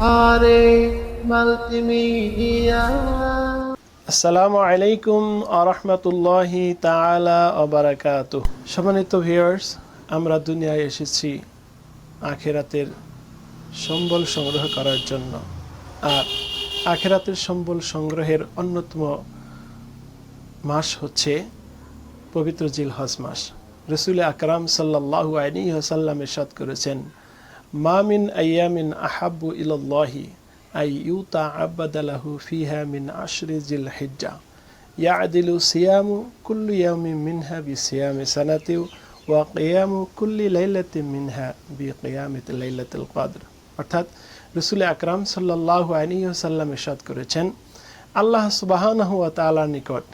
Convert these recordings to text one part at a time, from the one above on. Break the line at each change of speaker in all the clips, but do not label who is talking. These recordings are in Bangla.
আরে
আসসালামু আলাইকুম আরহামতুল্লাহি তাআলা অবরাকাত সম্মানিত ভিউয়ার্স, আমরা দুনিয়ায় এসেছি আখেরাতের সম্বল সংগ্রহ করার জন্য। আর আখেরাতের সম্বল সংগ্রহের অন্যতম মাস হচ্ছে পবিত্র জিলহজ মাস। রসুল আকরাম সাল্লাল্লাহু আলাইহি ওয়াসাল্লাম ইরশাদ করেছেন মামিন আয়ামিন আহাব্বু ইলাল্লাহি, আই ইউতা আব্বাদালাহু ফিহা মিন আশরি জিল হিজ্জা ইয়াদিলু সিয়ামু কুল্লু ইয়াউমিন মিনহা বিসিয়ামি সানাতিউ ওয়া কিয়ামু কুল্লি লাইলাতিন মিনহা বিকিয়ামিত লাইলাতুল কদর অর্থাৎ রসুল আকরাম সাল্লাল্লাহু আলাইহি ওয়াসাল্লাম ইরশাদ করেছেন, আল্লাহ সুবহানাহু ওয়া তাআলার নিকট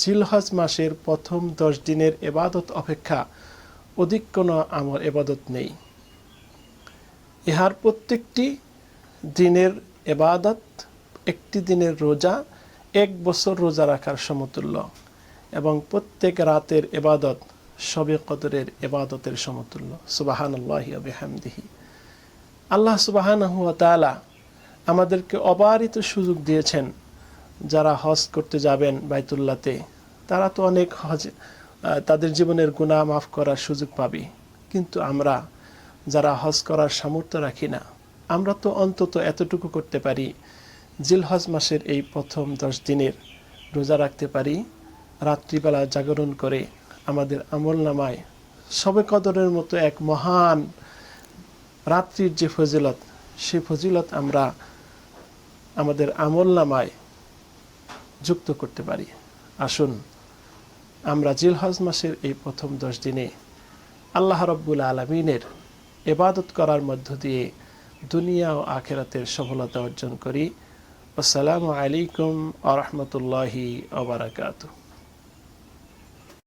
জিলহজ মাসের প্রথম দশ দিনের এবাদত অপেক্ষা অধিক কোনো আমল এবাদত নেই। ইহার প্রত্যেকটি দিনের এবাদত, একটি দিনের রোজা, এক বছর রোজা রাখার সমতুল্য এবং প্রত্যেক রাতের এবাদত সবে কদরের এবাদতের সমতুল্য। সুবাহান আল্লাহামদিহি আল্লাহ সুবাহান তালা আমাদেরকে অবারিত সুযোগ দিয়েছেন যারা হজ করতে যাবেন বাইতুল্লাতে। তারা তো অনেক হজ তাদের জীবনের গুণা মাফ করার সুযোগ পাবে। কিন্তু আমরা যারা হজ করার সামর্থ্য রাখি না। আমরা তো অন্তত এতটুকু করতে পারি, জিলহজ মাসের এই প্রথম দশ দিনের রোজা রাখতে পারি, রাত্রিবেলা জাগরণ করে আমাদের আমল নামায় সবে কদরের মতো এক মহান রাত্রির যে ফজিলত, সে ফজিলত আমরা আমাদের আমল নামায় যুক্ত করতে পারি। আসুন, আমরা জিলহজ মাসের এই প্রথম দশ দিনে আল্লাহ রব্বুল আলমিনের এবাদত করার মধ্য দিয়ে দুনিয়া ও আখেরাতের সফলতা অর্জন করি। আসসালামু আলাইকুম আ রহমতুল্লাহি আবরাকাতু